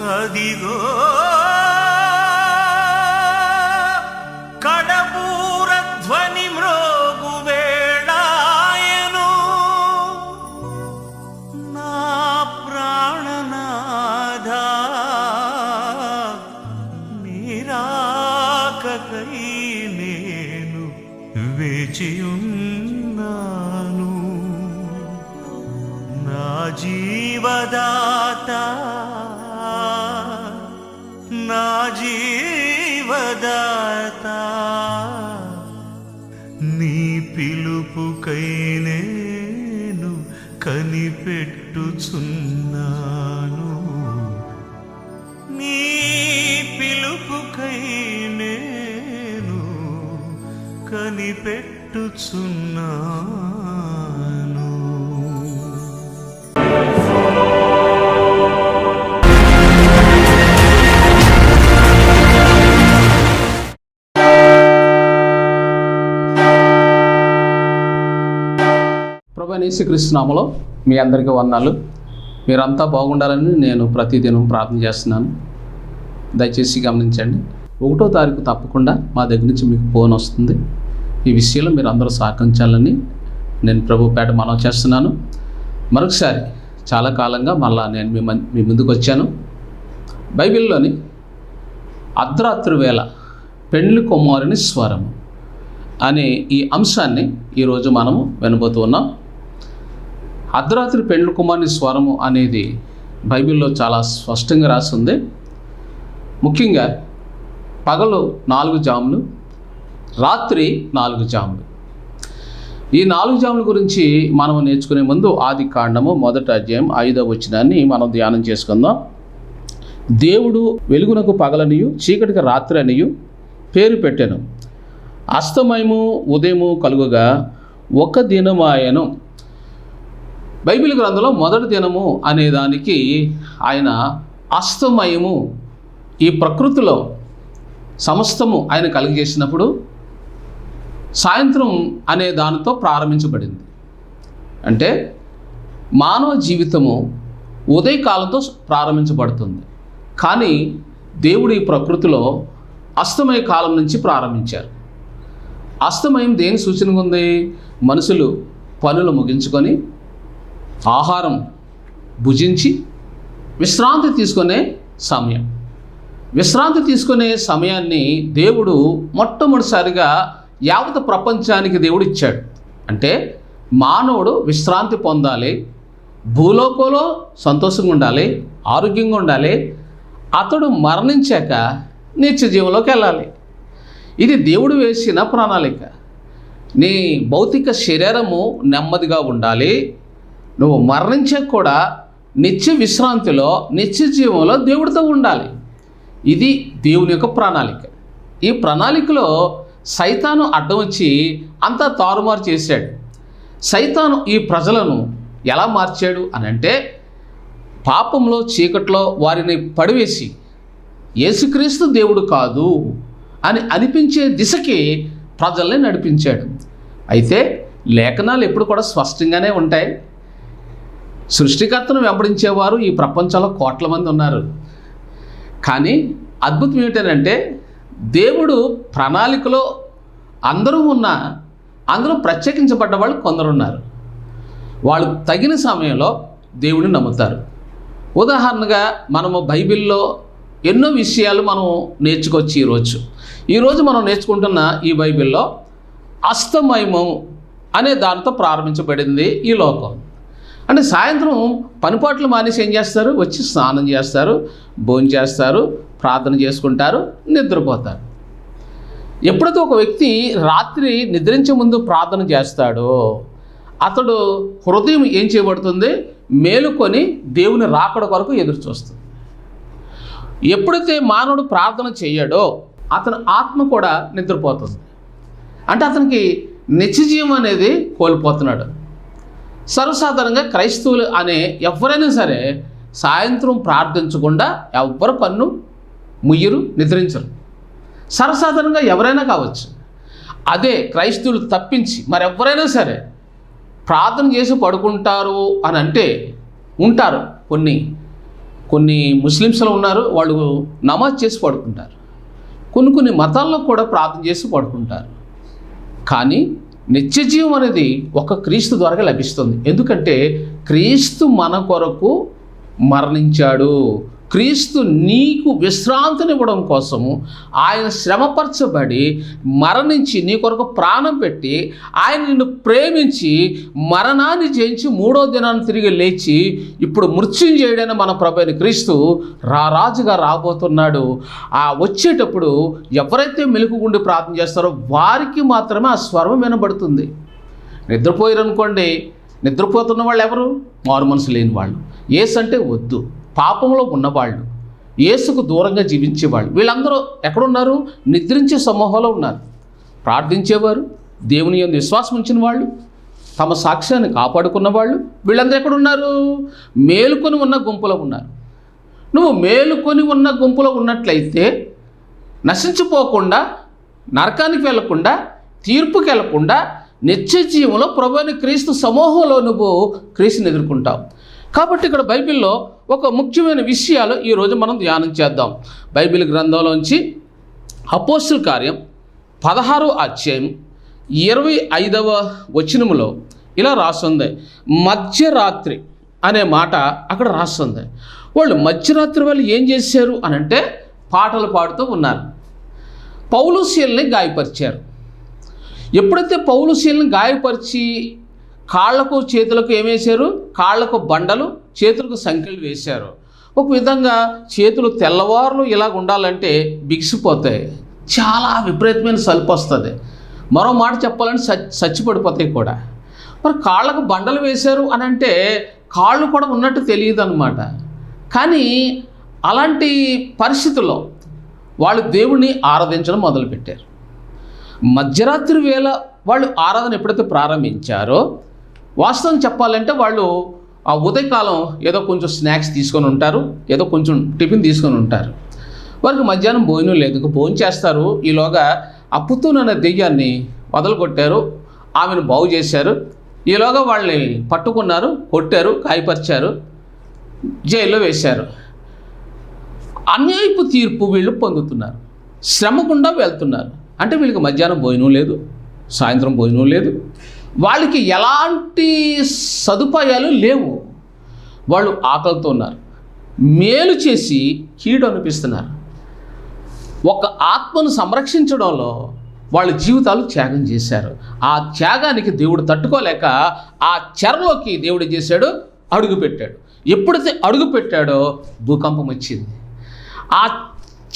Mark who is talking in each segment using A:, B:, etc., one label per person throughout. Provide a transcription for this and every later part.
A: 어디고 యేసుక్రీస్తునామలో మీ అందరికీ వందాలు మీరంతా బాగుండాలని నేను ప్రతిదినం ప్రార్థన చేస్తున్నాను. దయచేసి గమనించండి. ఒకటో తారీఖు తప్పకుండా మా దగ్గర నుంచి మీకు ఫోన్ వస్తుంది. ఈ విషయంలో మీరు అందరూ సహకరించాలని నేను ప్రభుపేట మనం చేస్తున్నాను. మరొకసారి చాలా కాలంగా మళ్ళా నేను మీ మీ ముందుకు వచ్చాను. బైబిల్లోని అర్ధరాత్రి వేళ పెండ్లి కుమారుని స్వరము అనే ఈ అంశాన్ని ఈరోజు మనము వినబోతూ ఉన్నాం. అర్ధరాత్రి పెండ్లు కుమారుని స్వరము అనేది బైబిల్లో చాలా స్పష్టంగా రాసి ఉంది ముఖ్యంగా పగలు నాలుగు జాములు రాత్రి నాలుగు జాములు. ఈ నాలుగు జాముల గురించి మనం నేర్చుకునే ముందు ఆది కాండము మొదట అధ్యాయం ఐదవ వచనాన్ని మనం ధ్యానం చేసుకుందాం. దేవుడు వెలుగునకు పగలనియు చీకటికి రాత్రి అనియు పేరు పెట్టాను. అస్తమయము ఉదయము కలుగుగా ఒక దినమాయను. బైబిల్ గ్రంథంలో మొదటి దినము అనే దానికి ఆయన అస్తమయము ఈ ప్రకృతిలో సమస్తము ఆయన కలిగజేసినప్పుడు సాయంత్రం అనే దానితో ప్రారంభించబడింది. అంటే మానవ జీవితము ఉదయకాలంతో ప్రారంభించబడుతుంది. కానీ దేవుడు ఈ ప్రకృతిలో అస్తమయ కాలం నుంచి ప్రారంభించారు. అస్తమయం దేని సూచనగా ఉంది? మనుషులు పనులు ముగించుకొని ఆహారం భుజించి విశ్రాంతి తీసుకునే సమయం. విశ్రాంతి తీసుకునే సమయాన్ని దేవుడు మొట్టమొదటిసారిగా యావత ప్రపంచానికి దేవుడు ఇచ్చాడు. అంటే మానవుడు విశ్రాంతి పొందాలి భూలోకంలో సంతోషంగా ఉండాలి ఆరోగ్యంగా ఉండాలి అతడు మరణించాక నిత్య జీవంలోకి వెళ్ళాలి. ఇది దేవుడు వేసిన ప్రణాళిక. నీ భౌతిక శరీరము నెమ్మదిగా ఉండాలి నువ్వు మరణించే కూడా నిత్య విశ్రాంతిలో నిత్య జీవంలో దేవుడితో ఉండాలి. ఇది దేవుని యొక్క ప్రణాళిక. ఈ ప్రణాళికలో సైతాను అడ్డం వచ్చి అంతా తారుమారు చేశాడు. సైతాను ఈ ప్రజలను ఎలా మార్చాడు అని అంటే పాపంలో చీకట్లో వారిని పడివేసి యేసుక్రీస్తు దేవుడు కాదు అని అనిపించే దిశకి ప్రజల్ని నడిపించాడు. అయితే లేఖనాలు ఎప్పుడు కూడా స్పష్టంగానే ఉంటాయి. సృష్టికర్తను వెంబడించేవారు ఈ ప్రపంచంలో కోట్ల మంది ఉన్నారు. కానీ అద్భుతం ఏమిటంటే దేవుడు ప్రణాళికలో అందరూ ఉన్నా అందరూ ప్రత్యేకించబడ్డ వాళ్ళు కొందరు ఉన్నారు వాళ్ళు తగిన సమయంలో దేవుడిని నమ్ముతారు. ఉదాహరణగా మనము బైబిల్లో ఎన్నో విషయాలు మనం నేర్చుకోవచ్చు ఈరోజు ఈరోజు మనం నేర్చుకుంటున్న ఈ బైబిల్లో అస్తమయము అనే దానితో ప్రారంభించబడింది ఈ లోకం. అంటే సాయంత్రం పనిపాట్లు మానేసి ఏం చేస్తారు? వచ్చి స్నానం చేస్తారు భోజనం చేస్తారు ప్రార్థన చేసుకుంటారు నిద్రపోతారు. ఎప్పుడైతే ఒక వ్యక్తి రాత్రి నిద్రించే ముందు ప్రార్థన చేస్తాడో అతడు హృదయం ఏం చేయబడుతుంది? మేలుకొని దేవుని రాకడ కొరకు ఎదురు చూస్తుంది. ఎప్పుడైతే మానవుడు ప్రార్థన చేయడో అతని ఆత్మ కూడా నిద్రపోతుంది. అంటే అతనికి నిత్యజీవం అనేది కోల్పోతున్నాడు. సర్వసాధారణంగా క్రైస్తవులు అనే ఎవరైనా సరే సాయంత్రం ప్రార్థించకుండా ఎవ్వరు కన్ను ముయ్యరు నిద్రించరు. సర్వసాధారణంగా ఎవరైనా కావచ్చు. అదే క్రైస్తవులు తప్పించి మరెవరైనా సరే ప్రార్థన చేసి పడుకుంటారు అని అంటే ఉంటారు. కొన్ని కొన్ని ముస్లిమ్స్లో ఉన్నారు వాళ్ళు నమాజ్ చేసి పడుకుంటారు. కొన్ని కొన్ని మతాల్లో కూడా ప్రార్థన చేసి పడుకుంటారు. కానీ నిత్యజీవం అనేది ఒక క్రీస్తు ద్వారా లభిస్తుంది. ఎందుకంటే క్రీస్తు మన కొరకు మరణించాడు. క్రీస్తు నీకు విశ్రాంతినివ్వడం కోసము ఆయన శ్రమపరచబడి మరణించి నీ కొరకు ప్రాణం పెట్టి ఆయన నిన్ను ప్రేమించి మరణాన్ని జయించి మూడో దినాన్ని తిరిగి లేచి ఇప్పుడు మృత్యుంజయుడైన మన ప్రభైన క్రీస్తు రారాజుగా రాబోతున్నాడు. ఆ వచ్చేటప్పుడు ఎవరైతే మెలుకుగుండి ప్రార్థన చేస్తారో వారికి మాత్రమే ఆ స్వరం వినబడుతుంది. నిద్రపోయారనుకోండి నిద్రపోతున్న వాళ్ళు ఎవరు మారు మనసు లేని వాళ్ళు. ఏసు అంటే వద్దు. పాపంలో ఉన్నవాళ్ళు ఏసుకు దూరంగా జీవించేవాళ్ళు. వీళ్ళందరూ ఎక్కడున్నారు? నిద్రించే సమూహంలో ఉన్నారు. ప్రార్థించేవారు దేవుని యొక్క విశ్వాసం ఉంచిన వాళ్ళు తమ సాక్ష్యాన్ని కాపాడుకున్న వాళ్ళు వీళ్ళందరూ ఎక్కడున్నారు? మేలుకొని ఉన్న గుంపులో ఉన్నారు. నువ్వు మేలుకొని ఉన్న గుంపులో ఉన్నట్లయితే నశించిపోకుండా నరకానికి వెళ్ళకుండా తీర్పుకి వెళ్ళకుండా నిత్య జీవంలో ప్రభుని క్రీస్తు సమూహంలో నువ్వు క్రీస్తుని ఎదుర్కొంటావు. కాబట్టి ఇక్కడ బైబిల్లో ఒక ముఖ్యమైన విషయాలు ఈరోజు మనం ధ్యానం చేద్దాం. బైబిల్ గ్రంథంలోంచి అపోస్టుల కార్యం పదహారో అధ్యాయం ఇరవై ఐదవ వచనములో ఇలా రాస్తుంది మధ్యరాత్రి అనే మాట అక్కడ రాస్తుంది వాళ్ళు మధ్యరాత్రి వాళ్ళు ఏం చేశారు అని అంటే పాటలు పాడుతూ ఉన్నారు. పౌలుశీల్ని గాయపరిచారు. ఎప్పుడైతే పౌలుశీల్ని గాయపరిచి కాళ్ళకు చేతులకు ఏమేశారు కాళ్ళకు బండలు చేతులకు సంఖ్యలు వేశారు. ఒక విధంగా చేతులు తెల్లవారులు ఇలాగ ఉండాలంటే బిగిసిపోతాయి. చాలా విపరీతమైన సలుపు వస్తుంది. మరో మాట చెప్పాలంటే సచ్ చచ్చిపడిపోతాయి కూడా. మరి కాళ్ళకు బండలు వేశారు అని అంటే కాళ్ళు కూడా ఉన్నట్టు తెలియదు అనమాట కానీ అలాంటి పరిస్థితుల్లో వాళ్ళు దేవుణ్ణి ఆరాధించడం మొదలుపెట్టారు. మధ్యరాత్రి వేళ వాళ్ళు ఆరాధన ఎప్పుడైతే ప్రారంభించారో వాస్తవం చెప్పాలంటే వాళ్ళు ఆ ఉదయకాలం ఏదో కొంచెం స్నాక్స్ తీసుకొని ఉంటారు ఏదో కొంచెం టిఫిన్ తీసుకొని ఉంటారు. వారికి మధ్యాహ్నం భోజనం లేదు. భోజనం చేస్తారు. ఈలోగా అప్పుతూనన్న దెయ్యాన్ని వదలగొట్టారు. ఆమెను బాగు చేశారు. ఈలోగా వాళ్ళని పట్టుకున్నారు కొట్టారు గాయపరిచారు జైల్లో వేశారు. అన్యాయపు తీర్పు వీళ్ళు పొందుతున్నారు. శ్రమకుండా వెళ్తున్నారు. అంటే వీళ్ళకి మధ్యాహ్నం భోజనం లేదు సాయంత్రం భోజనం లేదు. వాళ్ళకి ఎలాంటి సదుపాయాలు లేవు. వాళ్ళు ఆకలితో ఉన్నారు. మేలు చేసి కీడు అనిపిస్తున్నారు. ఒక ఆత్మను సంరక్షించడంలో వాళ్ళ జీవితాలు త్యాగం చేశారు. ఆ త్యాగానికి దేవుడు తట్టుకోలేక ఆ చెరలోకి దేవుడు చేశాడు? అడుగు పెట్టాడు. ఎప్పుడైతే అడుగు పెట్టాడో భూకంపం వచ్చింది. ఆ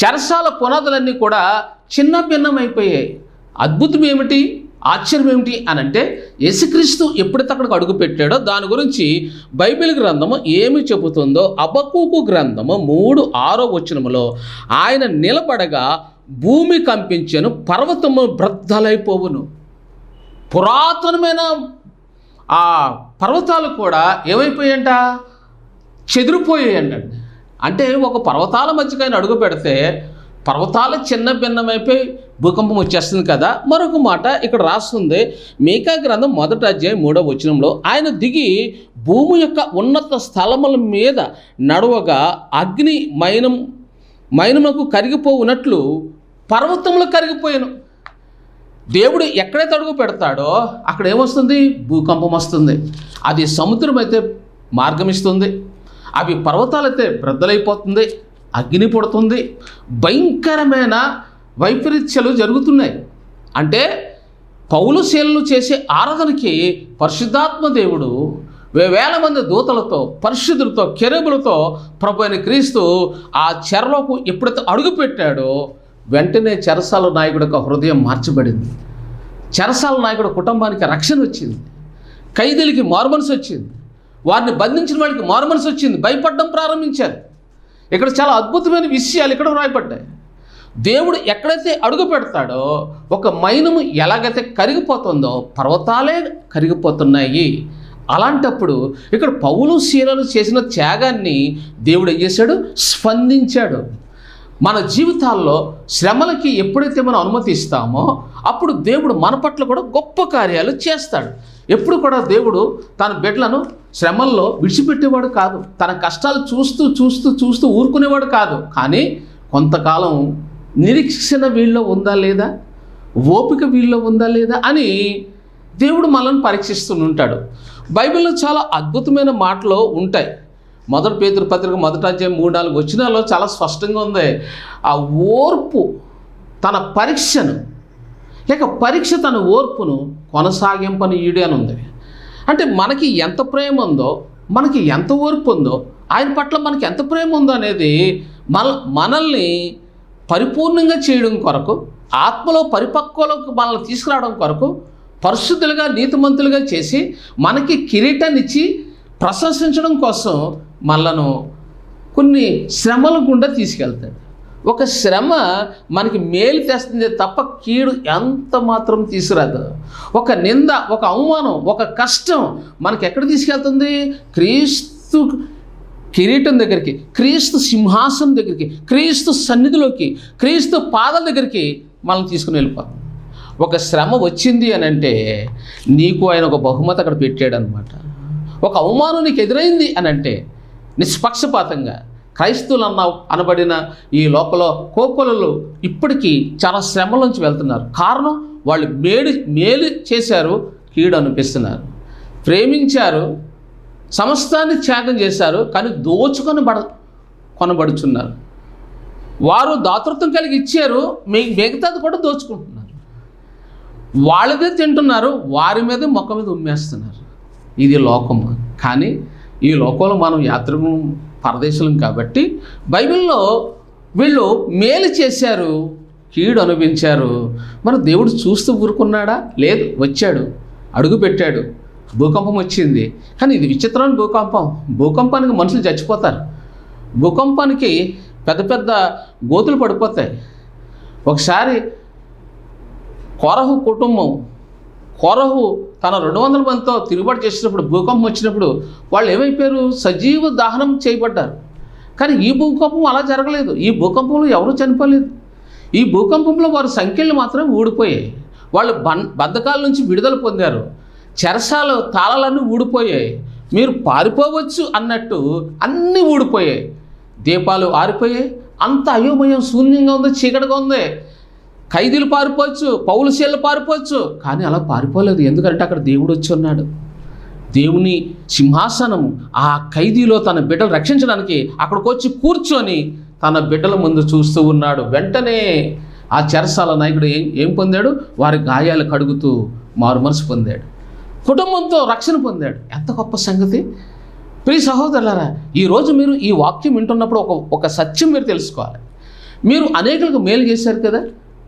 A: చెరసాల పునాదులన్నీ కూడా చిన్న భిన్నమైపోయాయి. అద్భుతం ఏమిటి? ఆశ్చర్యం ఏమిటి అని అంటే యేసుక్రీస్తు ఎప్పుడైతే అక్కడికి అడుగు పెట్టాడో దాని గురించి బైబిల్ గ్రంథము ఏమి చెబుతుందో అబకూకు గ్రంథము మూడు ఆరో వచనములో ఆయన నిలబడగా భూమి కంపించను పర్వతము బ్రద్దలైపోవును. పురాతనమైన ఆ పర్వతాలు కూడా ఏమైపోయాయంట చెదిరిపోయాయండి అంటే ఒక పర్వతాల మధ్యకైనా అడుగు పెడితే పర్వతాలు చిన్న భిన్నమైపోయి భూకంపం వచ్చేస్తుంది కదా. మరొక మాట ఇక్కడ రాస్తుంది మేకా గ్రంథం మొదటి అధ్యాయం మూడవ వచనంలో ఆయన దిగి భూమి యొక్క ఉన్నత స్థలముల మీద నడవగా అగ్ని మైనం మైనములకు కరిగిపోవునట్లు పర్వతములు కరిగిపోయాను. దేవుడు ఎక్కడైతే అడుగు పెడతాడో అక్కడ ఏమొస్తుంది భూకంపం వస్తుంది. అది సముద్రం అయితే మార్గం ఇస్తుంది. అవి పర్వతాలైతే బ్రద్దలైపోతుంది అగ్ని పుడుతుంది. భయంకరమైన వైపరీత్యాలు జరుగుతున్నాయి. అంటే పౌలు శీలలు చేసే ఆరాధనకి పరిశుద్ధాత్మ దేవుడు వేల మంది దూతలతో పరిశుద్ధులతో కెరబులతో ప్రభు అయిన క్రీస్తు ఆ చెరలోకి ఎప్పుడైతే అడుగుపెట్టాడో వెంటనే చెరసాల నాయకుడి యొక్క హృదయం మార్చబడింది. చెరసాల నాయకుడు కుటుంబానికి రక్షణ వచ్చింది. ఖైదీలకి మారుమనసు వచ్చింది. వారిని బంధించిన వాళ్ళకి మారుమనసు వచ్చింది. భయపడడం ప్రారంభించారు. ఇక్కడ చాలా అద్భుతమైన విషయాలు ఇక్కడ రాయబడ్డాయి దేవుడు ఎక్కడైతే అడుగు పెడతాడో ఒక మైనము ఎలాగైతే కరిగిపోతుందో పర్వతాలే కరిగిపోతున్నాయి. అలాంటప్పుడు ఇక్కడ పౌలు శీలలు చేసిన త్యాగాన్ని దేవుడు ఏం చేశాడు? స్పందించాడు. మన జీవితాల్లో శ్రమలకి ఎప్పుడైతే మనం అనుమతి ఇస్తామో అప్పుడు దేవుడు మన పట్ల కూడా గొప్ప కార్యాలు చేస్తాడు. ఎప్పుడు కూడా దేవుడు తన బిడ్డలను శ్రమల్లో విడిచిపెట్టేవాడు కాదు. తన కష్టాలు చూస్తూ చూస్తూ చూస్తూ ఊరుకునేవాడు కాదు. కానీ కొంతకాలం నిరీక్షణ వీళ్ళలో ఉందా లేదా? ఓపిక వీళ్ళలో ఉందా లేదా? అని దేవుడు మనల్ని పరీక్షిస్తూ ఉంటాడు. బైబిల్లో చాలా అద్భుతమైన మాటలు ఉంటాయి. మొదటి పేదరు పత్రిక మొదటి అధ్యాయం మూడు నాలుగు వచ్చినాలో చాలా స్పష్టంగా ఉంది. ఆ ఓర్పు తన పరీక్షను లేక పరీక్ష తన ఓర్పును కొనసాగింపని ఈడే అని ఉంది. అంటే మనకి ఎంత ప్రేమ ఉందో మనకి ఎంత ఓర్పు ఉందో ఆయన పట్ల మనకి ఎంత ప్రేమ ఉందో అనేది మన మనల్ని పరిపూర్ణంగా చేయడం కొరకు ఆత్మలో పరిపక్వలోకి మనల్ని తీసుకురావడం కొరకు పరిశుద్ధులుగా నీతిమంతులుగా చేసి మనకి కిరీటాన్ని ఇచ్చి ప్రశంసించడం కోసం మనలను కొన్ని శ్రమల గుండా తీసుకెళ్తాడు. ఒక శ్రమ మనకి మేలు తెస్తుంది తప్ప కీడు ఎంత మాత్రం తీసుకురాదు. ఒక నింద ఒక అవమానం ఒక కష్టం మనకి ఎక్కడ తీసుకెళ్తుంది? క్రీస్తు కిరీటం దగ్గరికి క్రీస్తు సింహాసనం దగ్గరికి క్రీస్తు సన్నిధిలోకి క్రీస్తు పాదాల దగ్గరికి మనం తీసుకుని వెళ్ళిపోతాం. ఒక శ్రమ వచ్చింది అని అంటే నీకు ఆయన ఒక బహుమతి అక్కడ పెట్టాడు అనమాట ఒక అవమానం నీకు ఎదురైంది అని అంటే నిష్పక్షపాతంగా క్రైస్తవులు అన్న అనబడిన ఈ లోపల కోకొలలు ఇప్పటికీ చాలా శ్రమలోంచి వెళ్తున్నారు. కారణం వాళ్ళు మేలు మేలు చేశారు కీడు అనిపిస్తున్నారు. ప్రేమించారు సమస్తాన్ని త్యాగం చేశారు కానీ దోచుకొని బడ కొనబడుచున్నారు. వారు దాతృత్వం కలిగి ఇచ్చారు మీ మిగతాది కూడా దోచుకుంటున్నారు. వాళ్ళదే తింటున్నారు వారి మీద మొక్క మీద ఉమ్మేస్తున్నారు. ఇది లోకము. కానీ ఈ లోకంలో మనం యాత్రికులు పరదేశులం కాబట్టి బైబిల్లో వీళ్ళు మేలు చేశారు కీడు అనుభవించారు. మరి దేవుడు చూస్తూ ఊరుకున్నాడా? లేదు వచ్చాడు అడుగు పెట్టాడు భూకంపం వచ్చింది. కానీ ఇది విచిత్రమైన భూకంపం. భూకంపానికి మనుషులు చచ్చిపోతారు. భూకంపానికి పెద్ద పెద్ద గోతులు పడిపోతాయి. ఒకసారి కొరహు కుటుంబం కొరహు తన రెండు వందల మందితో తిరుగుబాటు చేసినప్పుడు భూకంపం వచ్చినప్పుడు వాళ్ళు ఏమైపోయారు? సజీవ దహనం చేయబడ్డారు. కానీ ఈ భూకంపం అలా జరగలేదు. ఈ భూకంపంలో ఎవరూ చనిపోలేదు. ఈ భూకంపంలో వారి సంఖ్యలు మాత్రం ఊడిపోయాయి. వాళ్ళు బన్ బద్ధకాల నుంచి విడుదల పొందారు. చెరసాలు తాళాలన్నీ ఊడిపోయాయి. మీరు పారిపోవచ్చు అన్నట్టు అన్నీ ఊడిపోయాయి. దీపాలు ఆరిపోయాయి. అంత అయోమయం శూన్యంగా ఉంది చీకటిగా ఉంది. ఖైదీలు పారిపోవచ్చు పౌలుశీలు పారిపోవచ్చు. కానీ అలా పారిపోలేదు. ఎందుకంటే అక్కడ దేవుడు వచ్చి ఉన్నాడు. దేవుని సింహాసనం ఆ ఖైదీలో తన బిడ్డలు రక్షించడానికి అక్కడికి వచ్చి కూర్చొని తన బిడ్డల ముందు చూస్తూ ఉన్నాడు. వెంటనే ఆ చెరసాల నాయకుడు ఏం ఏం పొందాడు? వారి గాయాలు కడుగుతూ మారుమనసు పొందాడు. కుటుంబంతో రక్షణ పొందాడు. ఎంత గొప్ప సంగతి. ప్రియ సహోదరులారా ఈరోజు మీరు ఈ వాక్యం వింటున్నప్పుడు ఒక ఒక సత్యం మీరు తెలుసుకోవాలి. మీరు అనేకులకు మేలు చేశారు కదా?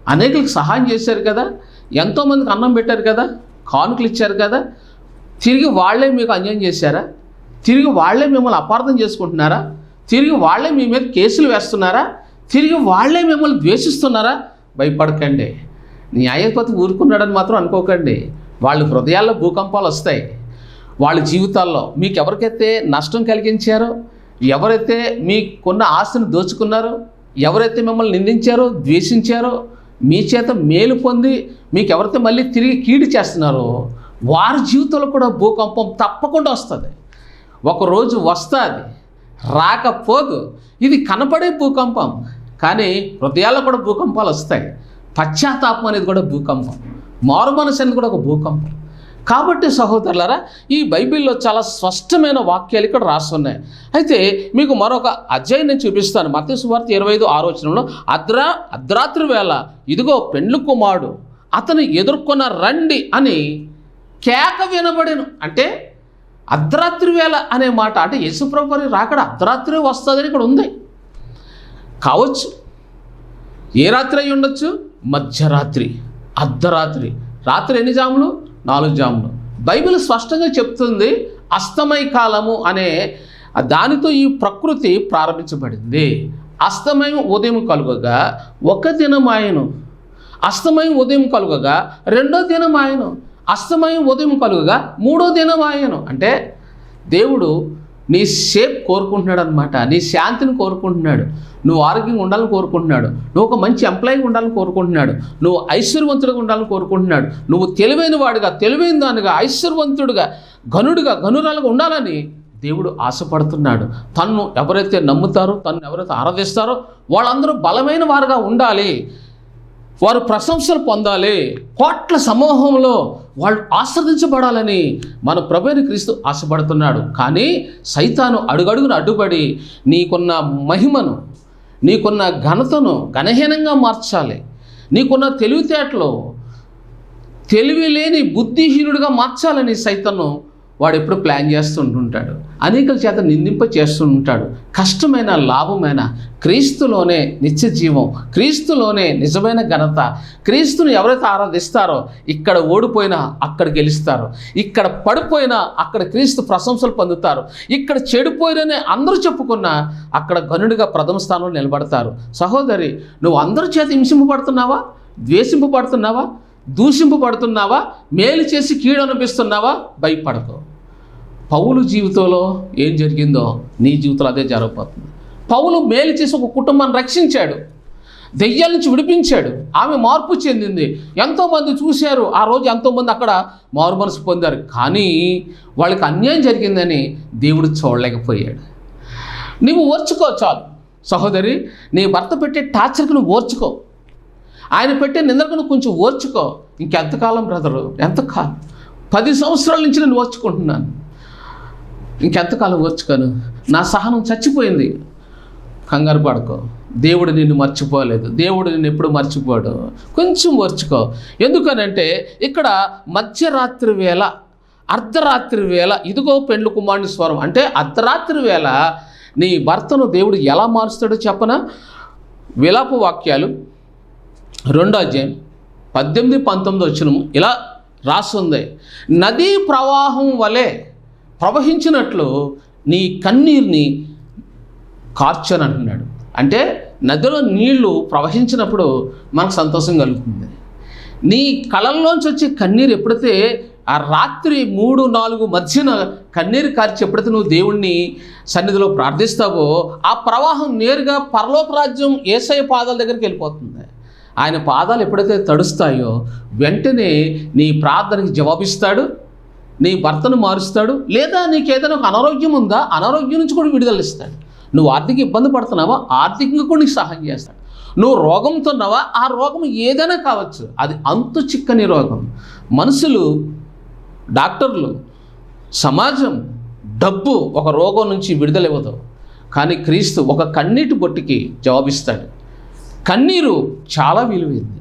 A: అనేకులకు సహాయం చేశారు కదా? ఎంతోమందికి అన్నం పెట్టారు కదా? కానుకలు ఇచ్చారు కదా? తిరిగి వాళ్ళే మీకు అన్యాయం చేశారా? తిరిగి వాళ్ళే మిమ్మల్ని అపార్థం చేసుకుంటున్నారా? తిరిగి వాళ్ళే మీ మీద కేసులు వేస్తున్నారా? తిరిగి వాళ్ళే మిమ్మల్ని ద్వేషిస్తున్నారా? భయపడకండి. న్యాయపతి ఊరుకున్నాడని మాత్రం అనుకోకండి. వాళ్ళ హృదయాల్లో భూకంపాలు వస్తాయి. వాళ్ళ జీవితాల్లో మీకు ఎవరికైతే నష్టం కలిగించారో ఎవరైతే మీకున్న ఆస్తిని దోచుకున్నారో ఎవరైతే మిమ్మల్ని నిందించారో ద్వేషించారో మీ చేత మేలు పొంది మీకు ఎవరైతే మళ్ళీ తిరిగి కీడు చేస్తున్నారో వారి జీవితంలో కూడా భూకంపం తప్పకుండా వస్తుంది. ఒకరోజు వస్తుంది రాకపోదు ఇది కనపడే భూకంపం కానీ హృదయాల్లో కూడా భూకంపాలు వస్తాయి. పశ్చాత్తాపం అనేది కూడా భూకంపం. మారు మనసు అనేది కూడా ఒక భూకంపం. కాబట్టి సహోదరులారా ఈ బైబిల్లో చాలా స్పష్టమైన వాక్యాలు ఇక్కడ రాస్తున్నాయి అయితే మీకు మరొక అధ్యాయం నేను చూపిస్తాను. మత ఇరవై ఐదు ఆలోచనలో అర్ధరా అర్ధరాత్రి వేళ ఇదిగో పెండ్లు కుమారుడు అతను ఎదుర్కొన్న రండి అని కేక వినబడేను. అంటే అర్ధరాత్రి వేళ అనే మాట అంటే యేసుప్రభు రాకడ అర్ధరాత్రి వస్తుందని ఇక్కడ ఉంది. కావచ్చు ఏ రాత్రి అయి ఉండొచ్చు? మధ్యరాత్రి అర్ధరాత్రి. రాత్రి ఎన్ని జాములు? నాలుగు జాములు. బైబిల్ స్పష్టంగా చెప్తుంది అస్తమయ కాలము అనే దానితో ఈ ప్రకృతి ప్రారంభించబడింది. అస్తమయం ఉదయం కలుగగా ఒక దినం ఆయను అస్తమయం ఉదయం కలుగగా రెండో దినం ఆయను అస్తమయం ఉదయం కలుగగా మూడో దినం ఆయను అంటే దేవుడు నీ సేఫ్ కోరుకుంటున్నాడు అనమాట నీ శాంతిని కోరుకుంటున్నాడు. నువ్వు ఆరోగ్యంగా ఉండాలని కోరుకుంటున్నాడు. నువ్వు ఒక మంచి ఎంప్లాయీగా ఉండాలని కోరుకుంటున్నాడు. నువ్వు ఐశ్వర్యవంతుడిగా ఉండాలని కోరుకుంటున్నాడు. నువ్వు తెలివైన వాడుగా తెలివైన దానిగా ఐశ్వర్యవంతుడుగా ఘనుడిగా ఘనురాలుగా ఉండాలని దేవుడు ఆశపడుతున్నాడు. తన్ను ఎవరైతే నమ్ముతారో తన్ను ఎవరైతే ఆరాధిస్తారో వాళ్ళందరూ బలమైన వారుగా ఉండాలి. వారు ప్రశంసలు పొందాలి. కోట్ల సమూహంలో వాళ్ళు ఆశ్రదించబడాలని మన ప్రభుని క్రీస్తు ఆశపడుతున్నాడు. కానీ సైతాను అడుగడుగున అడ్డుపడి నీకున్న మహిమను నీకున్న ఘనతను ఘనహీనంగా మార్చాలి. నీకున్న తెలివితేటలు తెలివి లేని బుద్ధిహీనుడిగా మార్చాలని సైతను వాడు ఎప్పుడు ప్లాన్ చేస్తుంటుంటాడు. అనేకల చేత నిందింప చేస్తుంటాడు కష్టమైన లాభమైన క్రీస్తులోనే నిత్య జీవం క్రీస్తులోనే నిజమైన ఘనత క్రీస్తుని ఎవరైతే ఆరాధిస్తారో ఇక్కడ ఓడిపోయినా అక్కడ గెలుస్తారు. ఇక్కడ పడిపోయినా అక్కడ క్రీస్తు ప్రశంసలు పొందుతారు. ఇక్కడ చెడిపోయిననే అందరూ చెప్పుకున్నా అక్కడ గనుడిగా ప్రథమ స్థానంలో నిలబడతారు. సహోదరి నువ్వు అందరి చేత హింసింపబడుతున్నావా? ద్వేషింపబడుతున్నావా? దూషింపబడుతున్నావా? మేలు చేసి కీడు అనిపిస్తున్నావా భయపడకు. పౌలు జీవితంలో ఏం జరిగిందో నీ జీవితంలో అదే జరగబోతుంది. పౌలు మేలు చేసి ఒక కుటుంబాన్ని రక్షించాడు. దెయ్యాల నుంచి విడిపించాడు. ఆమె మార్పు చెందింది. ఎంతోమంది చూశారు. ఆ రోజు ఎంతోమంది అక్కడ మారు మనసు పొందారు. కానీ వాళ్ళకి అన్యాయం జరిగిందని దేవుడు చూడలేకపోయాడు. నువ్వు ఓర్చుకో చాలు. సహోదరి నీ భర్త పెట్టే టార్చర్కి నువ్వు ఓర్చుకో. ఆయన పెట్టే నిందలకు నువ్వు కొంచెం ఓర్చుకో. ఇంకెంతకాలం బ్రదరు? ఎంతకాలం? పది సంవత్సరాల నుంచి నేను ఓర్చుకుంటున్నాను. ఇంకెంతకాలం ఓర్చుకోను? నా సహనం చచ్చిపోయింది. కంగారు పడుకో. దేవుడు నిన్ను మర్చిపోలేదు. దేవుడు నిన్ను ఎప్పుడు మర్చిపోడు. కొంచెం ఓర్చుకో. ఎందుకనంటే ఇక్కడ మధ్యరాత్రి వేళ అర్ధరాత్రి వేళ ఇదిగో పెండ్లు కుమారుని స్వరం. అంటే అర్ధరాత్రి వేళ నీ భర్తను దేవుడు ఎలా మారుస్తాడో చెప్పనా? విలాప వాక్యాలు రెండో అధ్యాయం పద్దెనిమిది పంతొమ్మిది వచ్చిన ఇలా రాసుంది. నదీ ప్రవాహం వలె ప్రవహించినట్లు నీ కన్నీరుని కార్చని అంటున్నాడు అంటే నదిలో నీళ్ళు ప్రవహించినప్పుడు మనకు సంతోషం కలుగుతుంది. నీ కళల్లోంచి వచ్చే కన్నీరు ఎప్పుడైతే ఆ రాత్రి మూడు నాలుగు మధ్యన కన్నీరు కార్చి ఎప్పుడైతే నువ్వు దేవుణ్ణి సన్నిధిలో ప్రార్థిస్తావో ఆ ప్రవాహం నేరుగా పరలోక రాజ్యం ఏసయ పాదాల దగ్గరికి వెళ్ళిపోతుంది. ఆయన పాదాలు ఎప్పుడైతే తడుస్తాయో వెంటనే నీ ప్రార్థనకి జవాబిస్తాడు. నీ భర్తను మారుస్తాడు లేదా నీకు ఏదైనా ఒక అనారోగ్యం ఉందా? అనారోగ్యం నుంచి కూడా విడుదల ఇస్తాడు. నువ్వు ఆర్థిక ఇబ్బంది పడుతున్నావా? ఆర్థికంగా కూడా నీకు సహాయం చేస్తాడు. నువ్వు రోగంతో ఉన్నావా ఆ రోగం ఏదైనా కావచ్చు. అది అంతు చిక్కని రోగం. మనుషులు డాక్టర్లు సమాజం డబ్బు ఒక రోగం నుంచి విడుదలివ్వదు కానీ క్రీస్తు ఒక కన్నీటి బొట్టికి జవాబిస్తాడు. కన్నీరు చాలా విలువైంది.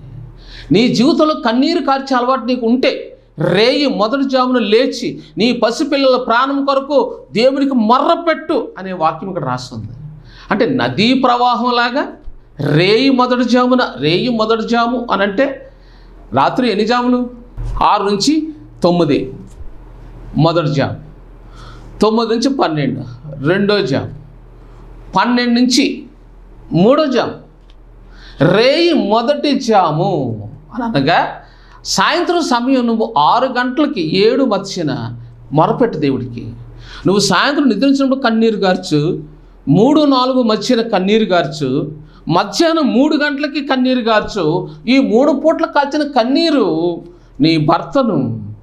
A: నీ జీవితంలో కన్నీరు కార్చే అలవాటు నీకు ఉంటే రేయి మొదటి జామున లేచి నీ పసిపిల్లల ప్రాణం కొరకు దేవునికి మర్రపెట్టు అనే వాక్యం ఇక్కడ రాస్తుంది. అంటే నదీ ప్రవాహంలాగా రేయి మొదటి జామున రేయి మొదటి జాము అని అంటే రాత్రి ఎన్ని జాములు? ఆరు నుంచి తొమ్మిది మొదటి జాము. తొమ్మిది నుంచి పన్నెండు రెండో జాము. పన్నెండు నుంచి మూడో జాము. రేయి మొదటి జాము అని అనగా సాయంత్రం సమయం నువ్వు ఆరు గంటలకి ఏడు మధ్యన మొరపెట్టు దేవుడికి. నువ్వు సాయంత్రం నిద్రించినప్పుడు కన్నీరు గార్చు మూడు నాలుగు మధ్యన కన్నీరు గార్చు మధ్యాహ్నం మూడు గంటలకి కన్నీరు గార్చు ఈ మూడు పూట్ల కాచిన కన్నీరు నీ భర్తను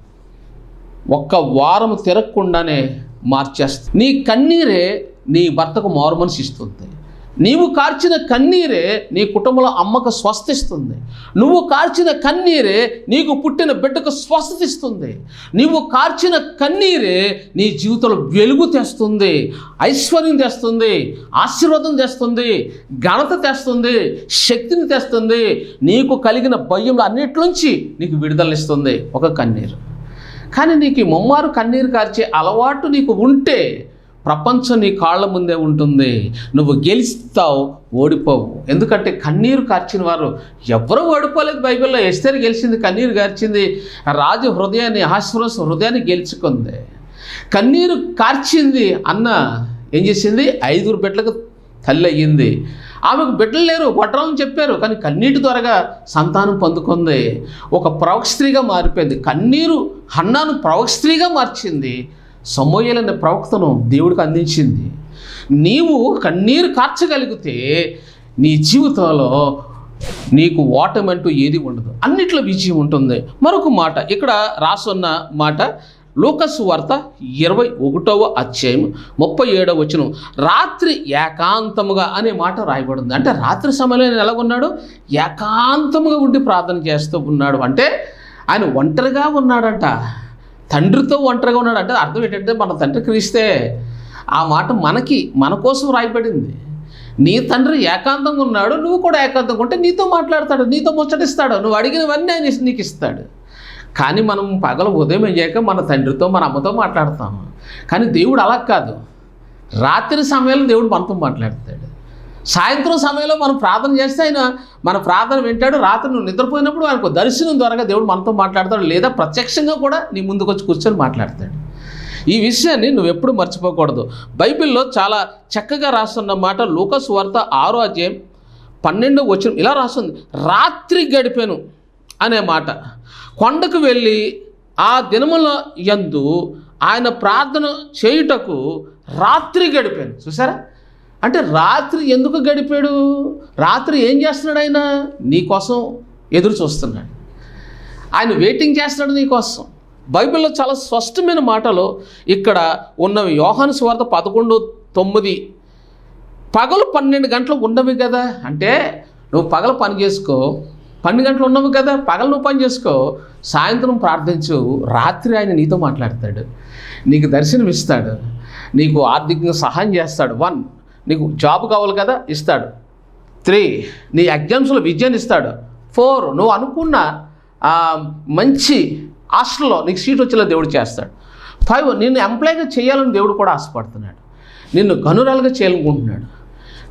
A: ఒక్క వారం తిరగకుండానే మార్చేస్తుంది. నీ కన్నీరే నీ భర్తకు మారు మనసు ఇస్తుంది. నీవు కార్చిన కన్నీరే నీ కుటుంబంలో అమ్మకు స్వస్థిస్తుంది. నువ్వు కార్చిన కన్నీరే నీకు పుట్టిన బిడ్డకు స్వస్థతిస్తుంది నీవు కార్చిన కన్నీరే నీ జీవితంలో వెలుగు తెస్తుంది ఐశ్వర్యం తెస్తుంది ఆశీర్వాదం తెస్తుంది ఘనత తెస్తుంది శక్తిని తెస్తుంది. నీకు కలిగిన భయంలో అన్నిట్లోంచి నీకు విడుదలనిస్తుంది ఒక కన్నీరు. కానీ నీకు ముమ్మారు కన్నీరు కార్చే అలవాటు నీకు ఉంటే ప్రపంచం నీ కాళ్ళ ముందే ఉంటుంది. నువ్వు గెలుస్తావు ఓడిపోవు. ఎందుకంటే కన్నీరు కార్చిన వారు ఎవరూ ఓడిపోలేదు బైబిల్లో. ఎస్తేరు గెలిచింది కన్నీరు కార్చింది. రాజు హృదయాన్ని ఆశ్వరస్ హృదయాన్ని గెలుచుకుంది. కన్నీరు కార్చింది అన్న ఏం చేసింది? ఐదుగురు బిడ్డలకు తల్లి అయ్యింది. ఆమెకు బిడ్డలు లేరు కొట్టరాలని చెప్పారు. కానీ కన్నీటి త్వరగా సంతానం పొందుకుంది. ఒక ప్రవక్స్త్రీగా మారిపోయింది. కన్నీరు హన్నాను ప్రవక్స్త్రీగా మార్చింది. సమూహలనే ప్రవక్తను దేవుడికి అందించింది. నీవు కన్నీరు కార్చగలిగితే నీ జీవితంలో నీకు ఓటమంటూ ఏది ఉండదు. అన్నిట్లో విజయం ఉంటుంది. మరొక మాట ఇక్కడ రాసున్న మాట లోకస్ వార్త ఇరవై ఒకటవ అధ్యాయం ముప్పై ఏడవ వచనం. రాత్రి ఏకాంతముగా అనే మాట రాయబడింది. అంటే రాత్రి సమయంలో ఆయన ఎలాగున్నాడు? ఏకాంతముగా ఉండి ప్రార్థన చేస్తూ ఉన్నాడు. అంటే ఆయన ఒంటరిగా ఉన్నాడంట. తండ్రితో ఒంటరిగా ఉన్నాడు అంటే అర్థం ఏంటంటే మన తండ్రి క్రీస్తే. ఆ మాట మనకి మన కోసం రాయబడింది. నీ తండ్రి ఏకాంతంగా ఉన్నాడు నువ్వు కూడా ఏకాంతంగా ఉంటే నీతో మాట్లాడతాడు నీతో ముచ్చటిస్తాడు నువ్వు అడిగినవన్నీ ఆయన నీకు ఇస్తాడు కానీ మనం పగల ఉదయం చేయక మన తండ్రితో మన అమ్మతో మాట్లాడతాము కానీ దేవుడు అలా కాదు. రాత్రి సమయంలో దేవుడు మనతో మాట్లాడతాడు. సాయంత్రం సమయంలో మనం ప్రార్థన చేస్తే ఆయన మన ప్రార్థన వింటాడు రాత్రి నువ్వు నిద్రపోయినప్పుడు ఆయనకు దర్శనం ద్వారా దేవుడు మనతో మాట్లాడతాడు లేదా ప్రత్యక్షంగా కూడా నీ ముందుకు వచ్చి కూర్చొని మాట్లాడతాడు. ఈ విషయాన్ని నువ్వు ఎప్పుడు మర్చిపోకూడదు. బైబిల్లో చాలా చక్కగా రాస్తున్న మాట లూకస్ వార్త ఆరో అధ్యాయం పన్నెండు వచ్చిన ఇలా రాస్తుంది. రాత్రి గడిపాను అనే మాట. కొండకు వెళ్ళి ఆ దినముల యందు ఆయన ప్రార్థన చేయుటకు రాత్రి గడిపాను. చూసారా అంటే రాత్రి ఎందుకు గడిపాడు? రాత్రి ఏం చేస్తున్నాడు ఆయన? నీకోసం ఎదురు చూస్తున్నాడు. ఆయన వెయిటింగ్ చేస్తున్నాడు నీకోసం బైబిల్లో చాలా స్పష్టమైన మాటలు ఇక్కడ ఉన్న యోహాను స్వార్థ పదకొండు తొమ్మిది పగలు పన్నెండు గంటలు ఉండవు కదా. అంటే నువ్వు పగలు పని చేసుకో పన్నెండు గంటలు ఉన్నావు కదా. పగలు నువ్వు పని చేసుకో సాయంత్రం ప్రార్థించు రాత్రి ఆయన నీతో మాట్లాడతాడు. నీకు దర్శనం ఇస్తాడు నీకు ఆర్థికంగా సహాయం చేస్తాడు. వన్ నీకు జాబ్ కావాలి కదా? ఇస్తాడు. త్రీ నీ ఎగ్జామ్స్లో విజయాన్ని ఇస్తాడు. ఫోర్ నువ్వు అనుకున్న మంచి హాస్టల్లో నీకు సీట్ వచ్చేలా దేవుడు చేస్తాడు. ఫైవ్ నిన్ను ఎంప్లాయ్గా చేయాలని దేవుడు కూడా ఆశపడుతున్నాడు. నిన్ను గనురాలుగా చేయాలనుకుంటున్నాడు.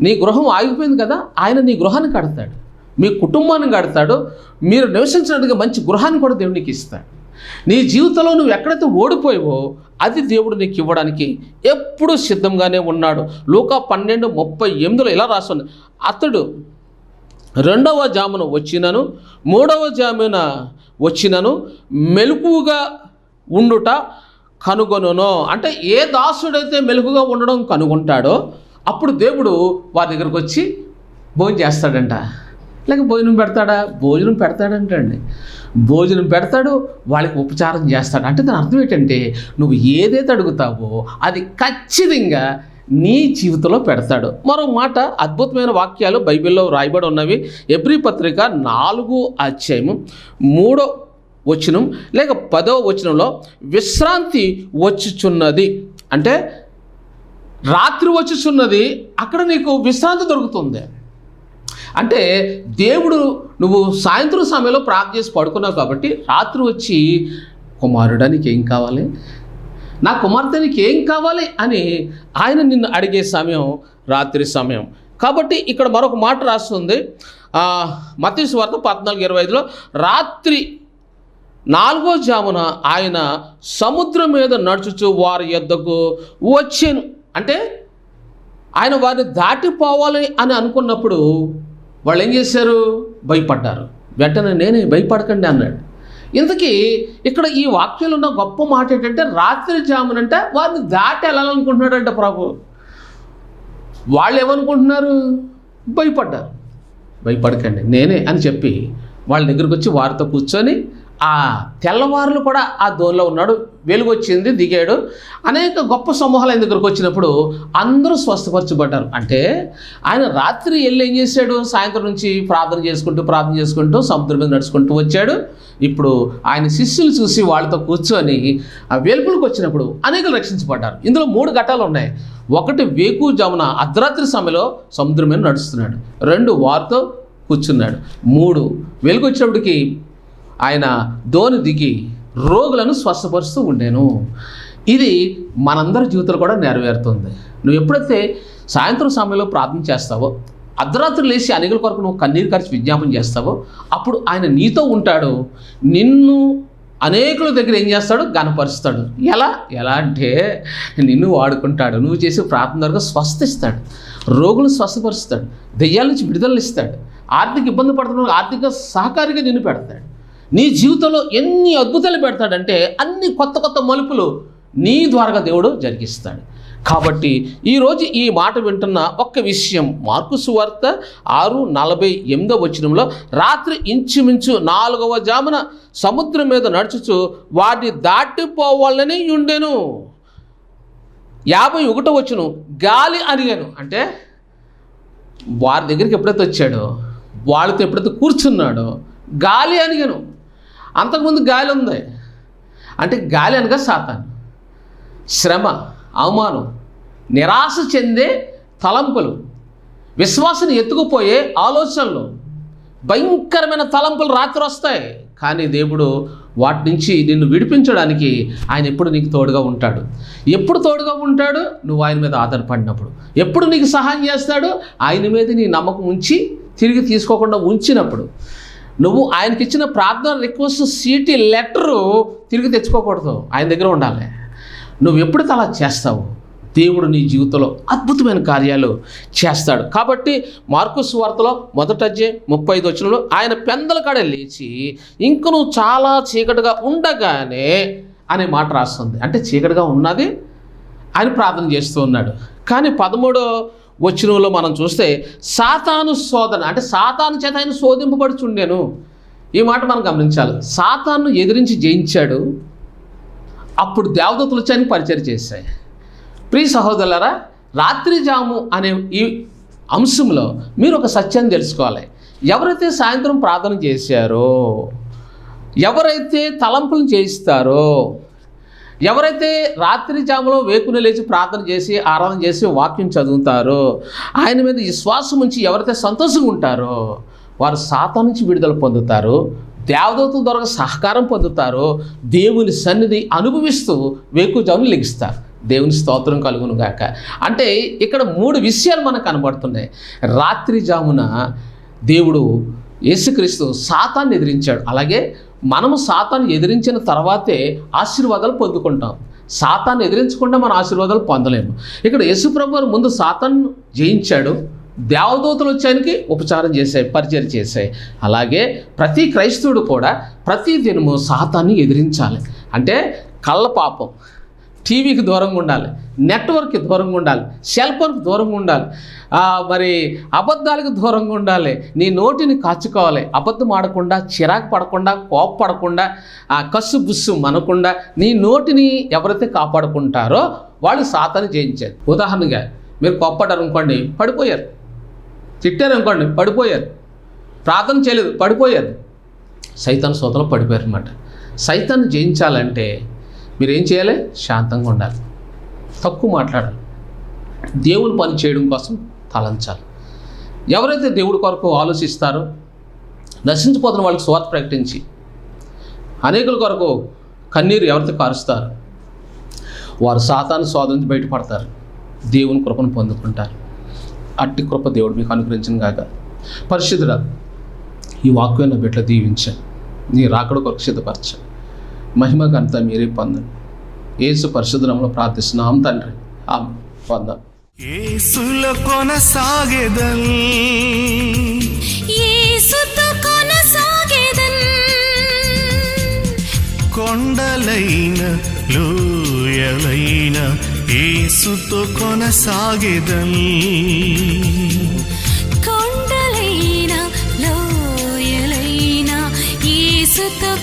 A: నీ గృహం ఆగిపోయింది కదా? ఆయన నీ గృహాన్ని కడతాడు. మీ కుటుంబాన్ని కడతాడు. మీరు నివసించినట్టుగా మంచి గృహాన్ని కూడా దేవుడికి ఇస్తాడు. నీ జీవితంలో నువ్వు ఎక్కడైతే ఓడిపోయావో అది దేవుడు నీకు ఇవ్వడానికి ఎప్పుడూ సిద్ధంగానే ఉన్నాడు. లూకా పన్నెండు ముప్పై ఎనిమిదిలో ఇలా రాస్తుంది. అతడు రెండవ జామున వచ్చినను మూడవ జామున వచ్చినను మెలకుగా ఉండుట కనుగొనును. అంటే ఏ దాసుడైతే మెలుకుగా ఉండడం కనుగొంటాడో అప్పుడు దేవుడు వారి దగ్గరకు వచ్చి భోజనం చేస్తాడంట. లేక భోజనం పెడతాడా? భోజనం పెడతాడంటండి. భోజనం పెడతాడు వాళ్ళకి ఉపచారం చేస్తాడు. అంటే దాని అర్థం ఏంటంటే నువ్వు ఏదైతే అడుగుతావో అది ఖచ్చితంగా నీ జీవితంలో పెడతాడు. మరో మాట అద్భుతమైన వాక్యాలు బైబిల్లో రాయబడి ఉన్నవి. ఎబ్రి పత్రిక నాలుగు అధ్యాయము మూడో వచనం లేక పదో వచనంలో విశ్రాంతి వచ్చుచున్నది. అంటే రాత్రి వచ్చుచున్నది అక్కడ నీకు విశ్రాంతి దొరుకుతుంది. అంటే దేవుడు నువ్వు సాయంత్రం సమయంలో ప్రార్థన చేసి పడుకున్నావు కాబట్టి రాత్రి వచ్చి కుమారుడా నీకు ఏం కావాలి? నా కుమార్తె నీకు ఏం కావాలి? అని ఆయన నిన్ను అడిగే సమయం రాత్రి సమయం. కాబట్టి ఇక్కడ మరొక మాట రాస్తుంది. మతీసు వార్త పద్నాలుగు ఇరవై ఐదులో రాత్రి నాలుగో జామున ఆయన సముద్రం మీద నడుచుచు వారి యొద్దకు వచ్చాను. అంటే ఆయన వారిని దాటిపోవాలి అని అనుకున్నప్పుడు వాళ్ళు ఏం చేశారు? భయపడ్డారు. వెంటనే నేనే భయపడకండి అన్నాడు. ఇంతకీ ఇక్కడ ఈ వాక్యంలో ఉన్న గొప్ప మాట ఏంటంటే రాత్రి జామునంటే వారిని దాటి వెళ్ళాలనుకుంటున్నాడంట ప్రభు. వాళ్ళు ఏమనుకుంటున్నారు? భయపడ్డారు. భయపడకండి నేనే అని చెప్పి వాళ్ళ దగ్గరికి వచ్చి వారితో కూర్చొని ఆ తెల్లవారులు కూడా ఆ దోనిలో ఉన్నాడు. వెలుగు వచ్చింది దిగాడు. అనేక గొప్ప సమూహాలు ఆయన దగ్గరకు వచ్చినప్పుడు అందరూ స్వస్థపరచబడ్డారు. అంటే ఆయన రాత్రి వెళ్ళి ఏం చేశాడు? సాయంత్రం నుంచి ప్రార్థన చేసుకుంటూ ప్రార్థన చేసుకుంటూ సముద్రం మీద నడుచుకుంటూ వచ్చాడు. ఇప్పుడు ఆయన శిష్యులు చూసి వాళ్ళతో కూర్చొని ఆ వెలుపులకు వచ్చినప్పుడు అనేకలు రక్షించబడ్డారు. ఇందులో మూడు ఘట్టాలు ఉన్నాయి. ఒకటి వేకు జామున అర్ధరాత్రి సమయంలో సముద్రం మీద నడుస్తున్నాడు. రెండు వారితో కూర్చున్నాడు. మూడు వెలుగు వచ్చినప్పటికీ ఆయన దోని దిగి రోగులను స్వస్థపరుస్తూ ఉండేను. ఇది మనందరి జీవితంలో కూడా నెరవేరుతుంది. నువ్వు ఎప్పుడైతే సాయంత్రం సమయంలో ప్రార్థన చేస్తావో అర్ధరాత్రి లేచి అనేకుల కొరకు నువ్వు కన్నీరు ఖర్చు విజ్ఞాపన చేస్తావో అప్పుడు ఆయన నీతో ఉంటాడు. నిన్ను అనేకుల దగ్గర ఏం చేస్తాడు? గనపరుస్తాడు ఎలా? ఎలా అంటే నిన్ను వాడుకుంటాడు. నువ్వు చేసే ప్రార్థన ద్వారా స్వస్థిస్తాడు. రోగులు స్వస్థపరుస్తాడు. దెయ్యాల నుంచి విడుదల ఇస్తాడు. ఆర్థిక ఇబ్బంది పడుతున్న ఆర్థిక సహకారిగా నిన్ను పెడతాడు. నీ జీవితంలో ఎన్ని అద్భుతాలు పెడతాడంటే అన్ని కొత్త కొత్త మలుపులు నీ ద్వారా దేవుడు జరిగిస్తాడు. కాబట్టి ఈరోజు ఈ మాట వింటున్న ఒక్క విషయం మార్కు సువార్త ఆరు నలభై ఎనిమిదో వచనంలో రాత్రి ఇంచుమించు నాలుగవ జామున సముద్రం మీద నడుచుచు వాటిని దాటిపోవాలని ఉండెను యాభై ఒకటో వచ్చును గాలి అరిగాను. అంటే వారి దగ్గరికి ఎప్పుడైతే వచ్చాడో వాళ్ళతో ఎప్పుడైతే కూర్చున్నాడో గాలి అడిగాను అంతకుముందు గాలి ఉంది. అంటే గాలి అనగా సాతాను. శ్రమ అవమానం నిరాశ చెందే తలంపులు విశ్వాసం ఎత్తుకుపోయే ఆలోచనలు భయంకరమైన తలంపులు రాత్రి వస్తాయి. కానీ దేవుడు వాటి నుంచి నిన్ను విడిపించడానికి ఆయన ఎప్పుడు నీకు తోడుగా ఉంటాడు. ఎప్పుడు తోడుగా ఉంటాడు? నువ్వు ఆయన మీద ఆధారపడినప్పుడు. ఎప్పుడు నీకు సహాయం చేస్తాడు? ఆయన మీద నీ నమ్మకం ఉంచి తిరిగి తీసుకోకుండా ఉంచినప్పుడు. నువ్వు ఆయనకి ఇచ్చిన ప్రార్థన రిక్వెస్ట్ సీటీ లెటరు తిరిగి తెచ్చుకోకూడదు. ఆయన దగ్గర ఉండాలి. నువ్వు ఎప్పుడైతే అలా చేస్తావు దేవుడు నీ జీవితంలో అద్భుతమైన కార్యాలు చేస్తాడు. కాబట్టి మార్కుస్ వార్తలో మొదట అధ్యాయం ముప్పై ఐదు వచ్చినలో ఆయన పెందల కాడ లేచి ఇంక నువ్వు చాలా చీకటిగా ఉండగానే అనే మాట రాస్తుంది. అంటే చీకటిగా ఉన్నది ఆయన ప్రార్థన చేస్తూ ఉన్నాడు. కానీ పదమూడో వచ్చినంలో మనం చూస్తే సాతాను శోధన అంటే సాతాను చేత ఆయన శోధింపబడుచుండేను. ఈ మాట మనం గమనించాలి. సాతాను ఎదిరించి జయించాడు అప్పుడు దేవదత్తులు వచ్చి పరిచయం చేశాయి. ప్రియ సహోదరులరా రాత్రి జాము అనే ఈ అంశంలో మీరు ఒక సత్యాన్ని తెలుసుకోవాలి. ఎవరైతే సాయంత్రం ప్రార్థన చేశారో ఎవరైతే తలంపులు చేయిస్తారో ఎవరైతే రాత్రి జాములో వేకుని లేచి ప్రార్థన చేసి ఆరాధన చేసి వాక్యం చదువుతారో ఆయన మీద విశ్వాసం ఉంచి ఎవరైతే సంతోషంగా ఉంటారో వారు సాతా నుంచి విడుదల పొందుతారు దేవదూతల ద్వారా సహకారం పొందుతారు దేవుని సన్నిధి అనుభవిస్తూ వేకుజామును లెగిస్తారు. దేవుని స్తోత్రం కలుగును గాక. అంటే ఇక్కడ మూడు విషయాలు మనకు కనబడుతున్నాయి. రాత్రి జామున దేవుడు యేసుక్రీస్తు సాతాన్ని ఎదిరించాడు. అలాగే మనము సాతాన్ని ఎదిరించిన తర్వాతే ఆశీర్వాదాలు పొందుకుంటాం. సాతాన్ని ఎదిరించకుండా మన ఆశీర్వాదాలు పొందలేము. ఇక్కడ యేసుప్రభు వారు ముందు సాతాన్ని జయించాడు. దేవదూతలు వచ్చానికి ఉపచారం చేశాయి పరిచయం చేశాయి. అలాగే ప్రతి క్రైస్తవుడు కూడా ప్రతి దినము సాతాన్ని ఎదిరించాలి. అంటే కళ్ళ పాపం. టీవీకి దూరంగా ఉండాలి నెట్వర్క్కి దూరంగా ఉండాలి సెల్ ఫోన్కి దూరంగా ఉండాలి మరి అబద్ధాలకు దూరంగా ఉండాలి. నీ నోటిని కాచుకోవాలి. అబద్ధం ఆడకుండా చిరాకు పడకుండా కోపపడకుండా ఆ కస్సు బుస్సు మనకుండా నీ నోటిని ఎవరైతే కాపాడుకుంటారో వాళ్ళు సాతాన్ని జయించారు. ఉదాహరణగా మీరు కోప్పడ్డారు అనుకోండి పడిపోయారు. తిట్టారు అనుకోండి పడిపోయారు. ప్రార్థన చేయలేదు పడిపోయారు. సైతాన్ సోదలు పడిపోయారు అనమాట సైతాన్ని జయించాలంటే మీరు ఏం చేయాలి? శాంతంగా ఉండాలి. తక్కువ మాట్లాడాలి. దేవుని పని చేయడం కోసం తలంచాలి. ఎవరైతే దేవుడి కొరకు ఆలోచిస్తారో నశించిపోతున్న వాళ్ళకి స్వార్థ ప్రకటించి అనేకుల కొరకు కన్నీరు ఎవరితో కారుస్తారు? వారు సాతాను స్వాధీనించి బయటపడతారు. దేవుని కృపను పొందుకుంటారు. అట్టి కృప దేవుడు మీకు అనుగ్రహించిన కాక పరిశుద్ధుడ ఈ వాక్యం నా బిడ్డలు దీవించాను నీ రాకడ కొరకు సిద్ధపరచాను మహిమకంతా మీరే పొందండి. ఏసు పరిశుద్ధంలో ప్రార్థిస్తున్నాం తండ్రి. ఆమె పొందాం.
B: ఏసుల కొనసాగేదల్.
C: ఏసుతో కొనసాగేదల్.
B: కొండలైన లోయలైన ఏసుతో కొనసాగేదల్. కొండలైన లోయలైన ఏసుతో